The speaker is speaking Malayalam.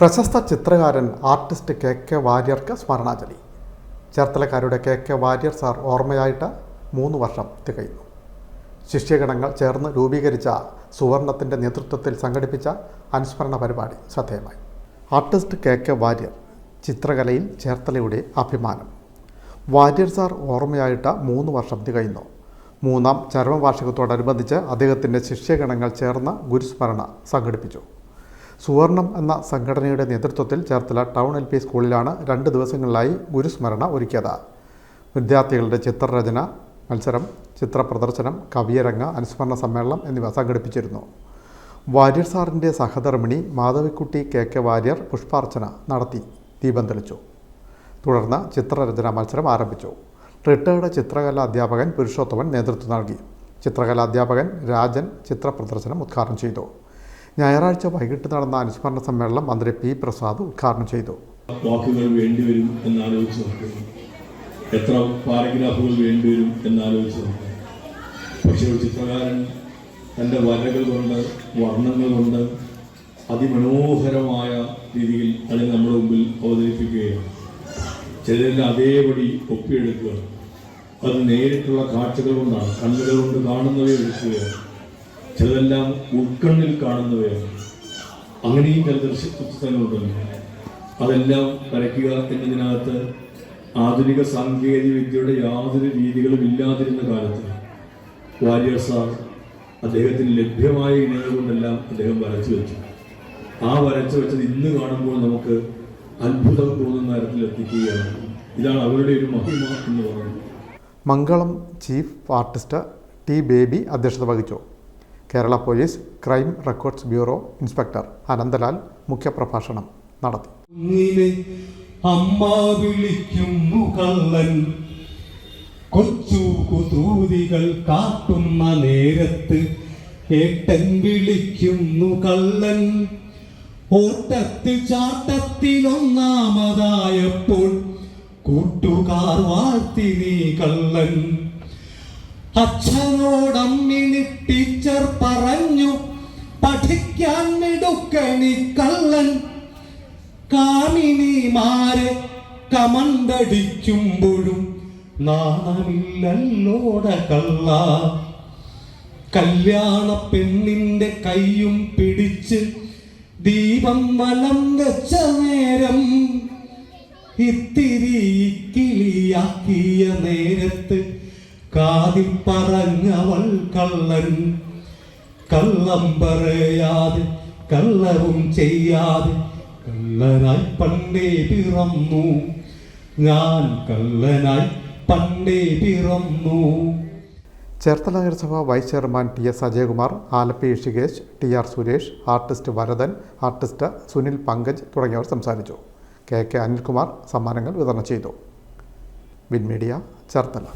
പ്രശസ്ത ചിത്രകാരൻ ആർട്ടിസ്റ്റ് കെ കെ വാര്യർക്ക് സ്മരണാഞ്ജലി. ചേർത്തലക്കാരുടെ കെ കെ വാര്യർ സാർ ഓർമ്മയായിട്ട് മൂന്ന് വർഷം തികയുന്നു. ശിഷ്യഗണങ്ങൾ ചേർന്ന് രൂപീകരിച്ച സുവർണത്തിന്റെ നേതൃത്വത്തിൽ സംഘടിപ്പിച്ച അനുസ്മരണ പരിപാടി ശ്രദ്ധേയമായി. ആർട്ടിസ്റ്റ് കെ കെ വാര്യർ ചിത്രകലയിൽ ചേർത്തലയുടെ അഭിമാനം. വാര്യർ സാർ ഓർമ്മയായിട്ട് മൂന്ന് വർഷം തികയുന്നു. മൂന്നാം ചരമവാർഷികത്തോടനുബന്ധിച്ച് അദ്ദേഹത്തിന്റെ ശിഷ്യഗണങ്ങൾ ചേർന്ന് ഗുരുസ്മരണ സംഘടിപ്പിച്ചു. സുവർണം എന്ന സംഘടനയുടെ നേതൃത്വത്തിൽ ചേർത്തല ടൗൺ എൽ പി സ്കൂളിലാണ് രണ്ട് ദിവസങ്ങളിലായി ഗുരുസ്മരണ ഒരുക്കിയത്. വിദ്യാർത്ഥികളുടെ ചിത്രരചന മത്സരം ചിത്രപ്രദർശനം കവിയരങ്ങ് അനുസ്മരണ സമ്മേളനം എന്നിവ സംഘടിപ്പിച്ചിരുന്നു. വാര്യർ സാറിന്റെ സഹധർമ്മിണി മാധവിക്കുട്ടി കെ കെ വാര്യർ പുഷ്പാർച്ചന നടത്തി ദീപം തെളിച്ചു. തുടർന്ന് ചിത്രരചന മത്സരം ആരംഭിച്ചു. റിട്ടയർഡ് ചിത്രകലാ അധ്യാപകൻ പുരുഷോത്തമൻ നേതൃത്വം നൽകി. ചിത്രകലാ അധ്യാപകൻ രാജൻ ചിത്രപ്രദർശനം ഉദ്ഘാടനം ചെയ്തു. ഞായറാഴ്ച വൈകിട്ട് നടന്ന അനുസ്മരണ സമ്മേളനം മന്ത്രി പി പ്രസാദ് ഉദ്ഘാടനം ചെയ്തു. വാക്കുകൾ വേണ്ടിവരും എന്നാലോചിച്ച് നോക്കുക എത്ര പാരഗ്രാഫുകൾ വേണ്ടിവരും എന്നാലോചിച്ച് നോക്കുക പക്ഷേ ഒരു ചിത്രകാരൻ തന്റെ വരകൾ കൊണ്ട് വർണങ്ങൾ കൊണ്ട് അതിമനോഹരമായ രീതിയിൽ അതിനെ നമ്മുടെ മുമ്പിൽ അവതരിപ്പിക്കുകയാണ്. ചിലരെല്ലാം അതേപടി ഒപ്പിയെടുക്കുക അത് നേരിട്ടുള്ള കാഴ്ചകൾ കൊണ്ടാണ് കണ്ണുകൾ കൊണ്ട് കാണുന്നവയെ എടുക്കുകയാണ് ചിലതെല്ലാം ഉൾക്കണ്ണിൽ കാണുന്നവയാണ്. അങ്ങനെയും ചില ദൃശ്യ അതെല്ലാം വരയ്ക്കുക എന്നതിനകത്ത് ആധുനിക സാങ്കേതിക വിദ്യയുടെ യാതൊരു രീതികളും ഇല്ലാതിരുന്ന കാലത്ത് വാര്യർ സാർ അദ്ദേഹത്തിന് ലഭ്യമായ ഇനങ്ങൾ കൊണ്ടെല്ലാം അദ്ദേഹം വരച്ചു വെച്ചു. ആ വരച്ചു വെച്ചത് ഇന്ന് കാണുമ്പോൾ നമുക്ക് അത്ഭുതം തോന്നുന്ന തരത്തിൽ എത്തിക്കുകയാണ്. ഇതാണ് അവരുടെ ഒരു മഹിമ എന്ന് പറയുന്നത്. Mangalam chief artist T Baby അധ്യക്ഷത വഹിച്ചു. Kerala police crime records bureau inspector Ananthalal മുഖ്യപ്രഭാഷണം നടത്തി. അമ്മ വിളിക്കുന്നു കള്ളൻ കൊച്ചു കുതൂതികൾ കാട്ടുന്ന നേരത്ത് ഏട്ടൻ വിളിക്കുന്നു കള്ളൻ ഓട്ടത്തിൽ ചാട്ടത്തിൽ ഒന്നാമതായപ്പോൾ കൂട്ടുകാർ വാഴ്ത്തി നീ കള്ളൻ. ടീച്ചർ പറഞ്ഞു പഠിക്കാൻ മിടുക്കണി കള്ളൻ. കാമിനിമാരെ കമണ്ടടിക്കുമ്പോഴും നാണമില്ലല്ലോട കള്ള. കല്യാണ പെണ്ണിന്റെ കൈയും പിടിച്ച് ദീപം വലം വെച്ച നേരം ഇത്തിരി കിളിയാക്കിയ നേരത്ത് കാതിൽ പറഞ്ഞവൾ കള്ളൻ. കള്ളം പറയാതെ കള്ളവും ചെയ്യാതെ കള്ളനായി പണ്ടേ പിറന്നു. ഞാൻ കള്ളനായി പണ്ടേ പിറന്നു. ചേർത്തല നഗരസഭ vice chairman T S Ajayakumar Alleppey Rishikesh T R Suresh artist Varadan artist Sunil Pankaj തുടങ്ങിയവർ സംസാരിച്ചു. കെ കെ അനിൽകുമാർ സമ്മാനങ്ങൾ വിതരണം ചെയ്തു. വിൻമീഡിയ ചേർത്തല.